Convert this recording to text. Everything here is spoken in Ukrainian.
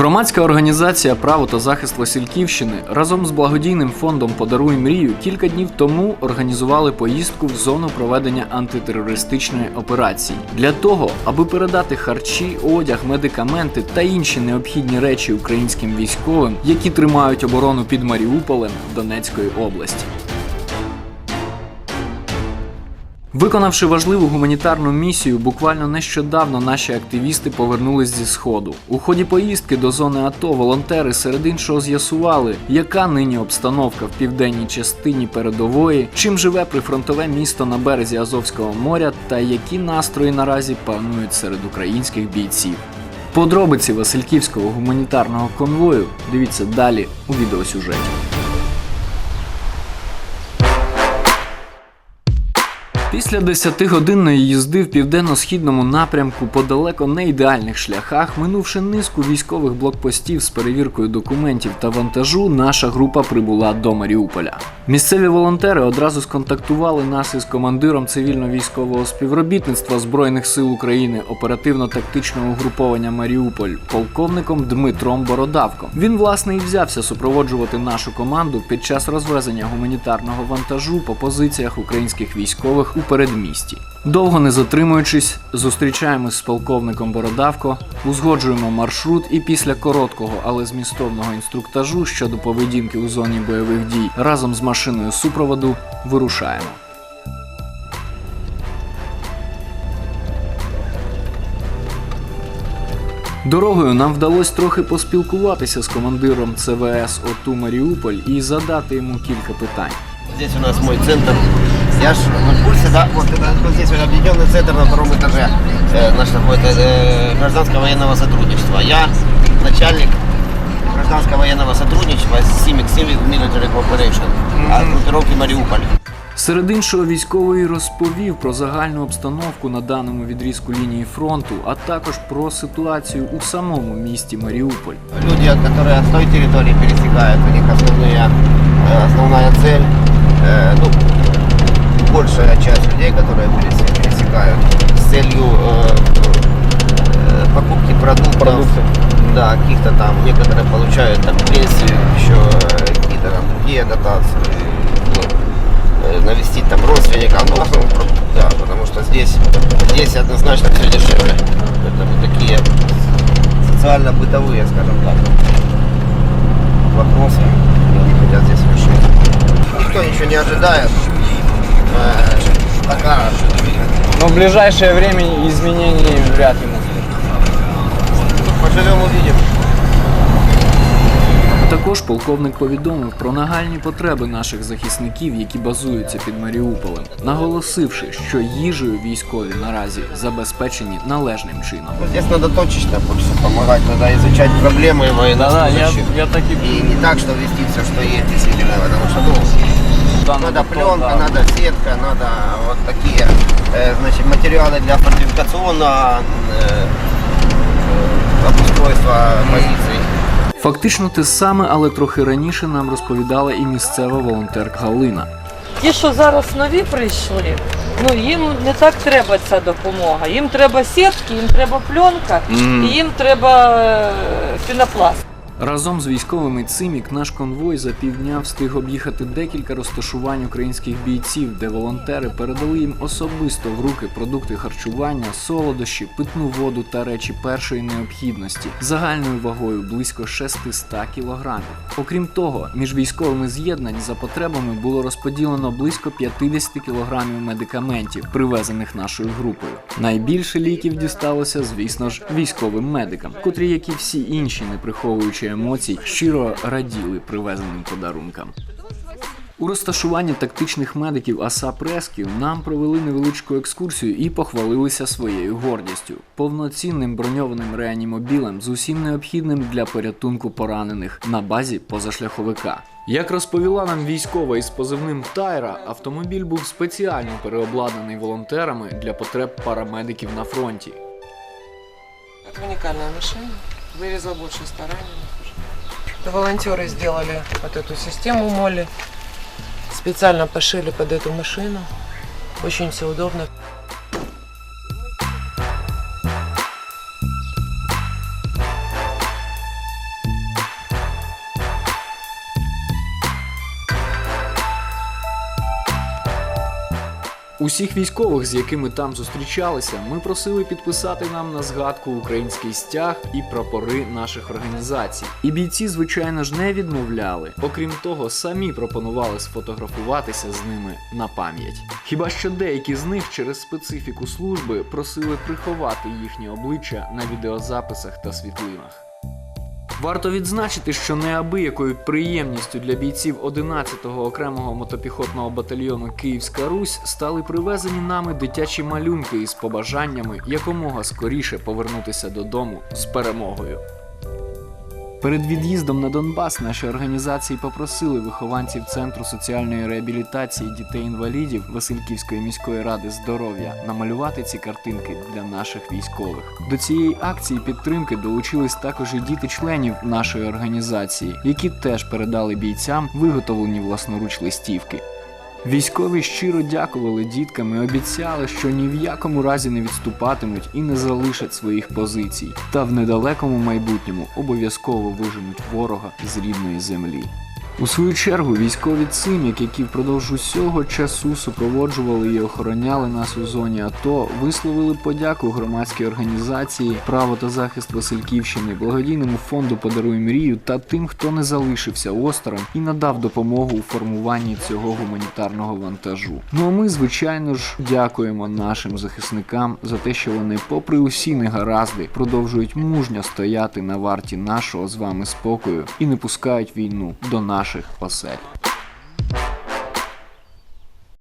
Громадська організація Право та захист Васильківщини разом з благодійним фондом Подаруй мрію кілька днів тому організували поїздку в зону проведення антитерористичної операції для того, аби передати харчі, одяг, медикаменти та інші необхідні речі українським військовим, які тримають оборону під Маріуполем Донецької області. Виконавши важливу гуманітарну місію, буквально нещодавно наші активісти повернулись зі сходу. У ході поїздки до зони АТО волонтери серед іншого з'ясували, яка нині обстановка в південній частині передової, чим живе прифронтове місто на березі Азовського моря та які настрої наразі панують серед українських бійців. Подробиці Васильківського гуманітарного конвою дивіться далі у відеосюжеті. Після 10-годинної їзди в південно-східному напрямку по далеко не ідеальних шляхах, минувши низку військових блокпостів з перевіркою документів та вантажу, наша група прибула до Маріуполя. Місцеві волонтери одразу сконтактували нас із командиром цивільно-військового співробітництва Збройних сил України оперативно-тактичного угруповання Маріуполь, полковником Дмитром Бородавком. Він власне і взявся супроводжувати нашу команду під час розвезення гуманітарного вантажу по позиціях українських військових у передмісті. Довго не затримуючись, зустрічаємось з полковником Бородавко, узгоджуємо маршрут і після короткого, але змістовного інструктажу щодо поведінки у зоні бойових дій разом з машиною супроводу вирушаємо. Дорогою нам вдалося трохи поспілкуватися з командиром ЦВС ОТУ Маріуполь і задати йому кілька питань. Здесь у нас мой центр. Я ж вы в курсе, да? Вот, это, вот здесь вот объединенный центр на втором этаже. Э, наш находится э, гражданского военного сотрудничества. Я начальник гражданского военного сотрудничества CIMIC Civil Military Corporation. А группировки Мариуполь. Серед іншого військовий розповів про загальну обстановку на даному відрізку лінії фронту, а також про ситуацію у самому місті Маріуполь. Люди, которые с той территории пересекают, у них основные, э, основная цель, э, ну, большая часть людей, которые пересе- пересекают с целью э, э, покупки продуктов, да, каких-то там, некоторые получают там пенсию, еще э, какие-то там другие дотации, ну, э, навестить там родственников, ну, да, потому что здесь, здесь однозначно все дешевле. Поэтому такие социально-бытовые, скажем так, вопросы они хотят здесь решить. Никто ничего не ожидает. Но в ближайшее время изменений вряд ли может. поживем увидим. Також полковник повідомив про нагальні потреби наших захисників, які базуються під Маріуполем, наголосивши, що їжею військові наразі забезпечені належним чином. Ну, Здесь надо точечно больше помогать, надо изучать проблемы Да-да, я, я так и И не так, что вести все, что есть, действительно, потому что ну, да, надо на пленка, потом, да. надо сетка, надо вот такие э, значит, материалы для фортификационного э, э, обустройства позиций. Фактично те саме, але трохи раніше нам розповідала і місцева волонтерка Галина. Ті, що зараз нові прийшли, ну їм не так треба ця допомога. Їм треба сітки, їм треба пленка і їм треба е, пінопласт. Разом з військовими ЦИМІК наш конвой за півдня встиг об'їхати декілька розташувань українських бійців, де волонтери передали їм особисто в руки продукти харчування, солодощі, питну воду та речі першої необхідності загальною вагою близько 600 кілограмів. Окрім того, між військовими з'єднань за потребами було розподілено близько 50 кілограмів медикаментів, привезених нашою групою. Найбільше ліків дісталося, звісно ж, військовим медикам, котрі, як і всі інші, не приховуючи емоцій, щиро раділи привезеним подарункам. У розташуванні тактичних медиків АСА Пресків нам провели невеличку екскурсію і похвалилися своєю гордістю повноцінним броньованим реанімобілем з усім необхідним для порятунку поранених на базі позашляховика. Як розповіла нам військова із позивним Тайра, автомобіль був спеціально переобладнаний волонтерами для потреб парамедиків на фронті. Это уникальная машина. Вывезла больше стараний. Это волонтеры сделали вот эту систему моли. Специально пошили под эту машину. Очень все удобно. Усіх військових, з якими там зустрічалися, ми просили підписати нам на згадку український стяг і прапори наших організацій. І бійці, звичайно ж, не відмовляли. Окрім того, самі пропонували сфотографуватися з ними на пам'ять. Хіба що деякі з них через специфіку служби просили приховати їхні обличчя на відеозаписах та світлинах. Варто відзначити, що неабиякою приємністю для бійців 11-го окремого мотопіхотного батальйону Київська Русь стали привезені нами дитячі малюнки із побажаннями якомога скоріше повернутися додому з перемогою. Перед від'їздом на Донбас наші організації попросили вихованців Центру соціальної реабілітації дітей-інвалідів Васильківської міської ради здоров'я намалювати ці картинки для наших військових. До цієї акції підтримки долучились також і діти членів нашої організації, які теж передали бійцям виготовлені власноруч листівки. Військові щиро дякували діткам і обіцяли, що ні в якому разі не відступатимуть і не залишать своїх позицій, та в недалекому майбутньому обов'язково виженуть ворога з рідної землі. У свою чергу військові цимік, які впродовж усього часу супроводжували і охороняли нас у зоні АТО, висловили подяку громадській організації Право та захист Васильківщини, благодійному фонду Подаруй мрію та тим, хто не залишився осторонь і надав допомогу у формуванні цього гуманітарного вантажу. Ну а ми, звичайно ж, дякуємо нашим захисникам за те, що вони, попри усі негаразди, продовжують мужньо стояти на варті нашого з вами спокою і не пускають війну до наших осель.